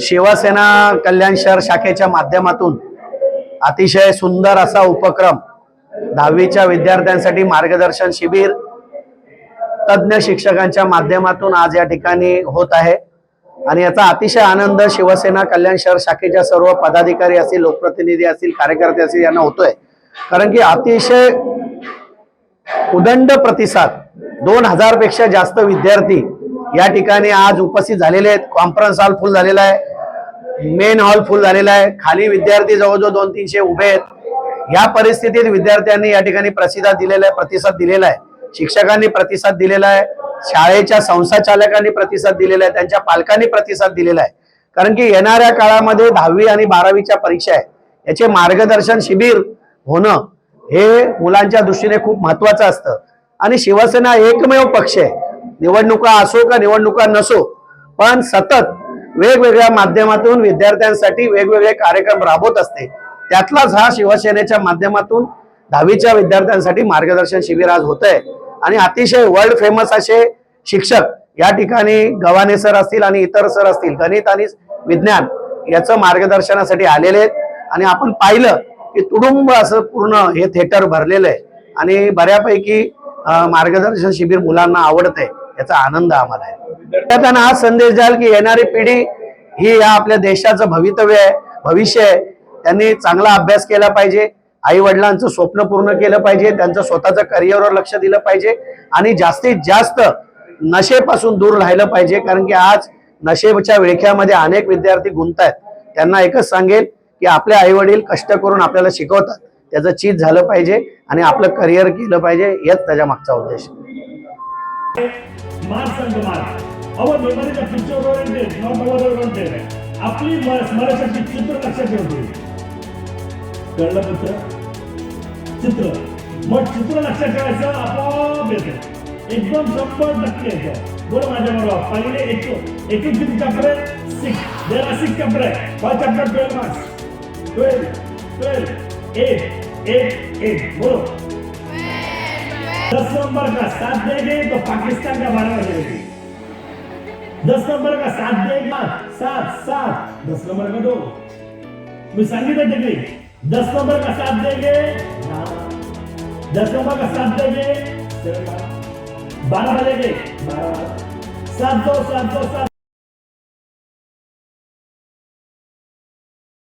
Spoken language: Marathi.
शिवसेना कल्याण शहर शाखेच्या माध्यमातून अतिशय सुंदर असा उपक्रम दहावीच्या विद्यार्थ्यांसाठी मार्गदर्शन शिबिर तज्ज्ञ शिक्षकांच्या माध्यमातून आज या ठिकाणी होत आहे. आणि याचा अतिशय आनंद शिवसेना कल्याण शहर शाखेच्या सर्व पदाधिकारी असतील लोकप्रतिनिधी असतील कार्यकर्ते असतील यांना होतोय. कारण की अतिशय उदंड प्रतिसाद दोन हजारपेक्षा जास्त विद्यार्थी या ठिकाणी आज उपस्थित झालेले आहेत. कॉन्फरन्स हॉल फुल झालेला आहे. मेन हॉल फुल झालेला आहे. खाली विद्यार्थी जवळजवळ दोन तीनशे उभे आहेत. या परिस्थितीत विद्यार्थ्यांनी या ठिकाणी प्रतिसाद दिलेला आहे प्रतिसाद दिलेला आहे. शिक्षकांनी प्रतिसाद दिलेला आहे. शाळेच्या संस्था चालकांनी प्रतिसाद दिलेला आहे. त्यांच्या पालकांनी प्रतिसाद दिलेला आहे. कारण की येणाऱ्या काळामध्ये दहावी आणि बारावीच्या परीक्षा आहे याचे मार्गदर्शन शिबिर होणं हे मुलांच्या दृष्टीने खूप महत्वाचं असतं. आणि शिवसेना एकमेव पक्ष आहे. निवडणुका असो का निवडणुका नसो पण सतत वेगवेगळ्या माध्यमातून विद्यार्थ्यांसाठी वेगवेगळे कार्यक्रम राबवत असते. त्यातलाच हा शिवसेनेच्या माध्यमातून दहावीच्या विद्यार्थ्यांसाठी मार्गदर्शन शिबिर आज होत आहे आणि अतिशय वर्ल्ड फेमस असे शिक्षक या ठिकाणी गव्हाणे सर असतील आणि इतर सर असतील गणित आणि विज्ञान याचं मार्गदर्शनासाठी आलेले आहेत. आणि आपण पाहिलं की तुडुंब असं पूर्ण हे थिएटर भरलेलं आहे. आणि बऱ्यापैकी मार्गदर्शन शिबिर मुलांना आवडत आहे याचा आनंद आम्हाला आहे. विद्यार्थ्यांना हा संदेश द्याल की येणारी पिढी ही या आपल्या देशाचं भवितव्य आहे भविष्य आहे. त्यांनी चांगला अभ्यास केला पाहिजे. आई वडिलांचं स्वप्न पूर्ण केलं पाहिजे. त्यांचं स्वतःचं करिअरवर लक्ष दिलं पाहिजे. आणि जास्तीत जास्त नशेपासून दूर राहिलं पाहिजे. कारण की आज नशेच्या विळख्यामध्ये अनेक विद्यार्थी गुंततायत. त्यांना एकच सांगेल की आपले आई वडील कष्ट करून आपल्याला शिकवतात. त्याचं चीज झालं पाहिजे आणि आपलं करिअर केलं पाहिजे. हेच त्याच्या मागचा उद्देश आहे. Marks and marks our memory the future oriented not our oriented आपली स्मरणशक्ती चित्र लक्षात ठेवते कळलं मित्र चित्र मग चित्र लक्षात ठेवायचं आपोआप येतं एकदम शंभर टक्के येतं बोल माझ्या बरोबर पहिले एक एकूण किती चॅप्टर आहे six there are six chapter आहे five chapter twelve marks twelve twelve eight eight eight बोलो दस नंबर का साथ देंगे तो पाकिस्तान का बारह बजे दस नंबर का साथ देगा सात सात दस नंबर का दो। मैं संगीत डिग्री दस नंबर का साथ देंगे दस नंबर का साथ देंगे बारह बजेंगे बारह सात दो सात दो सात